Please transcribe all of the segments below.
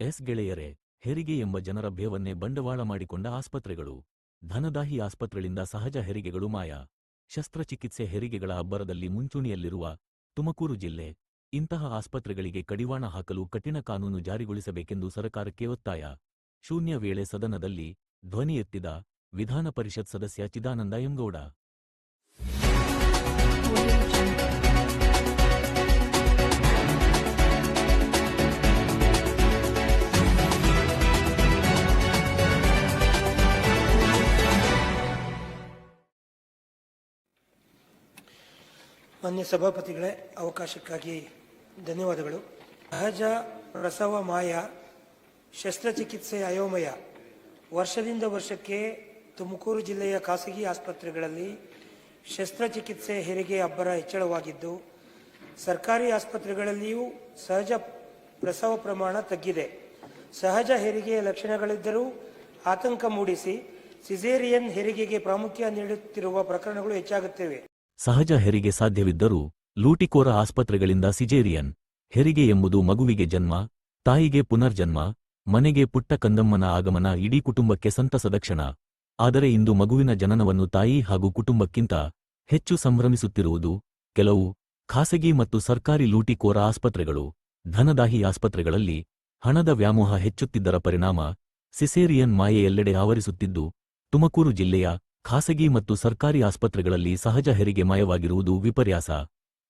S ಗೆಳೆಯರೆ, ಹೆರಿಗೆ ಎಂಬ ಜನರ ಬೇವನ್ನೇ ಬಂಡವಾಳ ಮಾಡಿಕೊಂಡ ಆಸ್ಪತ್ರೆಗಳು. ಧನದಾಹಿ ಆಸ್ಪತ್ರೆಗಳಿಂದ ಸಹಜ ಹೆರಿಗೆಗಳು ಮಾಯ. ಶಸ್ತ್ರಚಿಕಿತ್ಸೆ ಹೆರಿಗೆಗಳ ಅಬ್ಬರದಲ್ಲಿ ಮುಂಚೂಣಿಯಲ್ಲಿರುವ ತುಮಕೂರು ಜಿಲ್ಲೆ, ಇಂತಹ ಆಸ್ಪತ್ರೆಗಳಿಗೆ ಕಡಿವಾಣ ಹಾಕಲು ಕಠಿಣ ಕಾನೂನು ಜಾರಿಗೊಳಿಸಬೇಕೆಂದು ಸರಕಾರಕ್ಕೆ ಒತ್ತಾಯ. ಶೂನ್ಯ ವೇಳೆ ಸದನದಲ್ಲಿ ಧ್ವನಿ ಎತ್ತಿದ ವಿಧಾನ ಪರಿಷತ್ ಸದಸ್ಯ ಚಿದಾನಂದ ಎಂಗೌಡ ಮಾನ್ಯ ಸಭಾಪತಿಗಳೇ, ಅವಕಾಶಕ್ಕಾಗಿ ಧನ್ಯವಾದಗಳು. ಸಹಜ ಪ್ರಸವ ಮಾಯ, ಶಸ್ತ್ರಚಿಕಿತ್ಸೆ ಅಯೋಮಯ. ವರ್ಷದಿಂದ ವರ್ಷಕ್ಕೆ ತುಮಕೂರು ಜಿಲ್ಲೆಯ ಖಾಸಗಿ ಆಸ್ಪತ್ರೆಗಳಲ್ಲಿ ಶಸ್ತ್ರಚಿಕಿತ್ಸೆ ಹೆರಿಗೆ ಅಬ್ಬರ ಹೆಚ್ಚಳವಾಗಿದ್ದು, ಸರ್ಕಾರಿ ಆಸ್ಪತ್ರೆಗಳಲ್ಲಿಯೂ ಸಹಜ ಪ್ರಸವ ಪ್ರಮಾಣ ತಗ್ಗಿದೆ. ಸಹಜ ಹೆರಿಗೆಯ ಲಕ್ಷಣಗಳಿದ್ದರೂ ಆತಂಕ ಮೂಡಿಸಿ ಸಿಜೇರಿಯನ್ ಹೆರಿಗೆಗೆ ಪ್ರಾಮುಖ್ಯ ನೀಡುತ್ತಿರುವ ಪ್ರಕರಣಗಳು ಹೆಚ್ಚಾಗುತ್ತಿವೆ. ಸಹಜ ಹೆರಿಗೆ ಸಾಧ್ಯವಿದ್ದರೂ ಲೂಟಿಕೋರ ಆಸ್ಪತ್ರೆಗಳಿಂದ ಸಿಜೇರಿಯನ್ ಹೆರಿಗೆ ಎಂಬುದು ಮಗುವಿಗೆ ಜನ್ಮ, ತಾಯಿಗೆ ಪುನರ್ಜನ್ಮ, ಮನೆಗೆ ಪುಟ್ಟ ಕಂದಮ್ಮನ ಆಗಮನ ಇಡೀ ಕುಟುಂಬಕ್ಕೆ ಸಂತಸದ ಕ್ಷಣ. ಆದರೆ ಇಂದು ಮಗುವಿನ ಜನನವನ್ನು ತಾಯಿ ಹಾಗೂ ಕುಟುಂಬಕ್ಕಿಂತ ಹೆಚ್ಚು ಸಂಭ್ರಮಿಸುತ್ತಿರುವುದು ಕೆಲವು ಖಾಸಗಿ ಮತ್ತು ಸರ್ಕಾರಿ ಲೂಟಿಕೋರ ಆಸ್ಪತ್ರೆಗಳು. ಧನದಾಹಿ ಆಸ್ಪತ್ರೆಗಳಲ್ಲಿ ಹಣದ ವ್ಯಾಮೋಹ ಹೆಚ್ಚುತ್ತಿದ್ದರ ಪರಿಣಾಮ ಸಿಸೇರಿಯನ್ ಮಾಯೆ ಎಲ್ಲೆಡೆ ಆವರಿಸುತ್ತಿದ್ದು, ತುಮಕೂರು ಜಿಲ್ಲೆಯ ಖಾಸಗಿ ಮತ್ತು ಸರ್ಕಾರಿ ಆಸ್ಪತ್ರೆಗಳಲ್ಲಿ ಸಹಜ ಹೆರಿಗೆ ಮಯವಾಗಿರುವುದು ವಿಪರ್ಯಾಸ.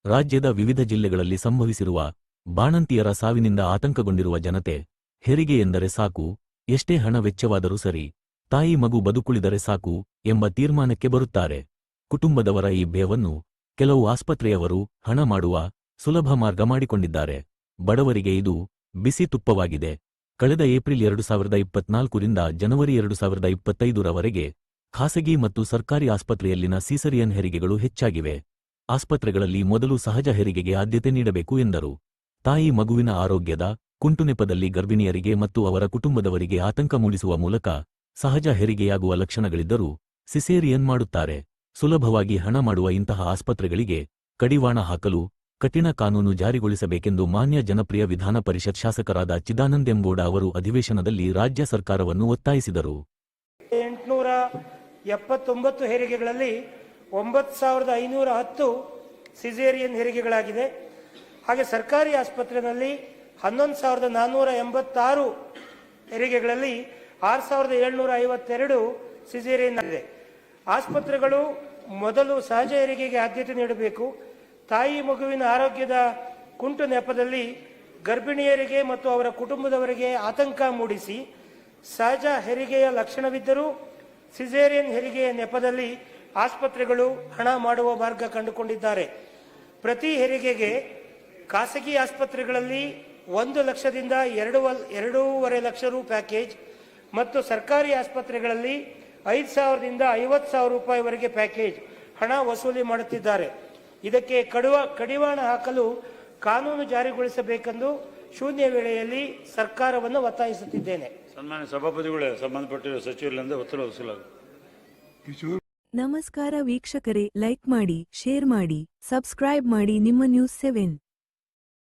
ರಾಜ್ಯದ ವಿವಿಧ ಜಿಲ್ಲೆಗಳಲ್ಲಿ ಸಂಭವಿಸಿರುವ ಬಾಣಂತಿಯರ ಸಾವಿನಿಂದ ಆತಂಕಗೊಂಡಿರುವ ಜನತೆ, ಹೆರಿಗೆ ಎಂದರೆ ಸಾಕು, ಎಷ್ಟೇ ಹಣ ವೆಚ್ಚವಾದರೂ ಸರಿ, ತಾಯಿ ಮಗು ಬದುಕುಳಿದರೆ ಸಾಕು ಎಂಬ ತೀರ್ಮಾನಕ್ಕೆ ಬರುತ್ತಾರೆ. ಕುಟುಂಬದವರ ಈ ಭಯವನ್ನು ಕೆಲವು ಆಸ್ಪತ್ರೆಯವರು ಹಣ ಮಾಡುವ ಸುಲಭ ಮಾರ್ಗ ಮಾಡಿಕೊಂಡಿದ್ದಾರೆ. ಬಡವರಿಗೆ ಇದು ಬಿಸಿ ತುಪ್ಪವಾಗಿದೆ. ಕಳೆದ ಏಪ್ರಿಲ್ ಎರಡು ಸಾವಿರದ ಇಪ್ಪತ್ನಾಲ್ಕರಿಂದ ಜನವರಿ ಎರಡು ಸಾವಿರದ ಇಪ್ಪತ್ತೈದರವರೆಗೆ ಖಾಸಗಿ ಮತ್ತು ಸರ್ಕಾರಿ ಆಸ್ಪತ್ರೆಯಲ್ಲಿನ ಸೀಸರಿಯನ್ ಹೆರಿಗೆಗಳು ಹೆಚ್ಚಾಗಿವೆ. ಆಸ್ಪತ್ರೆಗಳಲ್ಲಿ ಮೊದಲು ಸಹಜ ಹೆರಿಗೆಗೆ ಆದ್ಯತೆ ನೀಡಬೇಕು ಎಂದರು. ತಾಯಿ ಮಗುವಿನ ಆರೋಗ್ಯದ ಕುಂಟುನೆಪದಲ್ಲಿ ಗರ್ಭಿಣಿಯರಿಗೆ ಮತ್ತು ಅವರ ಕುಟುಂಬದವರಿಗೆ ಆತಂಕ ಮೂಡಿಸುವ ಮೂಲಕ ಸಹಜ ಹೆರಿಗೆಯಾಗುವ ಲಕ್ಷಣಗಳಿದ್ದರೂ ಸಿಸೇರಿಯನ್ ಮಾಡುತ್ತಾರೆ. ಸುಲಭವಾಗಿ ಹಣ ಮಾಡುವ ಇಂತಹ ಆಸ್ಪತ್ರೆಗಳಿಗೆ ಕಡಿವಾಣ ಹಾಕಲು ಕಠಿಣ ಕಾನೂನು ಜಾರಿಗೊಳಿಸಬೇಕೆಂದು ಮಾನ್ಯ ಜನಪ್ರಿಯ ವಿಧಾನ ಪರಿಷತ್ ಶಾಸಕರಾದ ಚಿದಾನಂದೆಂಗೌಡ ಅವರು ಅಧಿವೇಶನದಲ್ಲಿ ರಾಜ್ಯ ಸರ್ಕಾರವನ್ನು ಒತ್ತಾಯಿಸಿದರು. ಎಪ್ಪತ್ತೊಂಬತ್ತು ಹೆರಿಗೆಗಳಲ್ಲಿ ಒಂಬತ್ತು ಸಾವಿರದ ಐನೂರ ಹತ್ತು ಸಿಜೇರಿಯನ್ ಹೆರಿಗೆಗಳಾಗಿದೆ. ಹಾಗೆ ಸರ್ಕಾರಿ ಆಸ್ಪತ್ರೆಯಲ್ಲಿ ಹನ್ನೊಂದು ಸಾವಿರದ ನಾನ್ನೂರ ಎಂಬತ್ತಾರು ಹೆರಿಗೆಗಳಲ್ಲಿ ಆರು ಸಾವಿರದ ಏಳ್ನೂರ ಐವತ್ತೆರಡು ಸಿಜೇರಿಯನ್ ಆಗಿದೆ. ಆಸ್ಪತ್ರೆಗಳು ಮೊದಲು ಸಹಜ ಹೆರಿಗೆಗೆ ಆದ್ಯತೆ ನೀಡಬೇಕು. ತಾಯಿ ಮಗುವಿನ ಆರೋಗ್ಯದ ಕುಂಟು ನೆಪದಲ್ಲಿ ಗರ್ಭಿಣಿಯರಿಗೆ ಮತ್ತು ಅವರ ಕುಟುಂಬದವರಿಗೆ ಆತಂಕ ಮೂಡಿಸಿ ಸಹಜ ಹೆರಿಗೆಯ ಲಕ್ಷಣವಿದ್ದರೂ ಸಿಸೇರಿಯನ್ ಹೆರಿಗೆಯ ನೆಪದಲ್ಲಿ ಆಸ್ಪತ್ರೆಗಳು ಹಣ ಮಾಡುವ ಮಾರ್ಗ ಕಂಡುಕೊಂಡಿದ್ದಾರೆ. ಪ್ರತಿ ಹೆರಿಗೆಗೆ ಖಾಸಗಿ ಆಸ್ಪತ್ರೆಗಳಲ್ಲಿ ಒಂದು ಲಕ್ಷದಿಂದ ಎರಡು ಎರಡೂವರೆ ಲಕ್ಷ ರು ಪ್ಯಾಕೇಜ್ ಮತ್ತು ಸರ್ಕಾರಿ ಆಸ್ಪತ್ರೆಗಳಲ್ಲಿ ಐದು ಸಾವಿರದಿಂದ ಐವತ್ತು ಸಾವಿರ ರೂಪಾಯಿವರೆಗೆ ಪ್ಯಾಕೇಜ್ ಹಣ ವಸೂಲಿ ಮಾಡುತ್ತಿದ್ದಾರೆ. ಇದಕ್ಕೆ ಕಡುವ, ಕಡಿವಾಣ ಹಾಕಲು ಕಾನೂನು ಜಾರಿಗೊಳಿಸಬೇಕೆಂದು ಶೂನ್ಯ ವೇಳೆಯಲ್ಲಿ ಸರ್ಕಾರವನ್ನು ಒತ್ತಾಯಿಸುತ್ತಿದ್ದೇನೆ. ಸನ್ಮಾನ್ಯ ಸಭಾಪತಿಗಳೇ ಸಂಬಂಧಪಟ್ಟಿರುವ ಸಚಿವರಿಂದ ಒತ್ತಡ ನಮಸ್ಕಾರ ವೀಕ್ಷಕರೇ ಲೈಕ್ ಮಾಡಿ ಶೇರ್ ಮಾಡಿ ಸಬ್ಸ್ಕ್ರೈಬ್ ಮಾಡಿ ನಿಮ್ಮ ನ್ಯೂಸ್ ಸೆವೆನ್.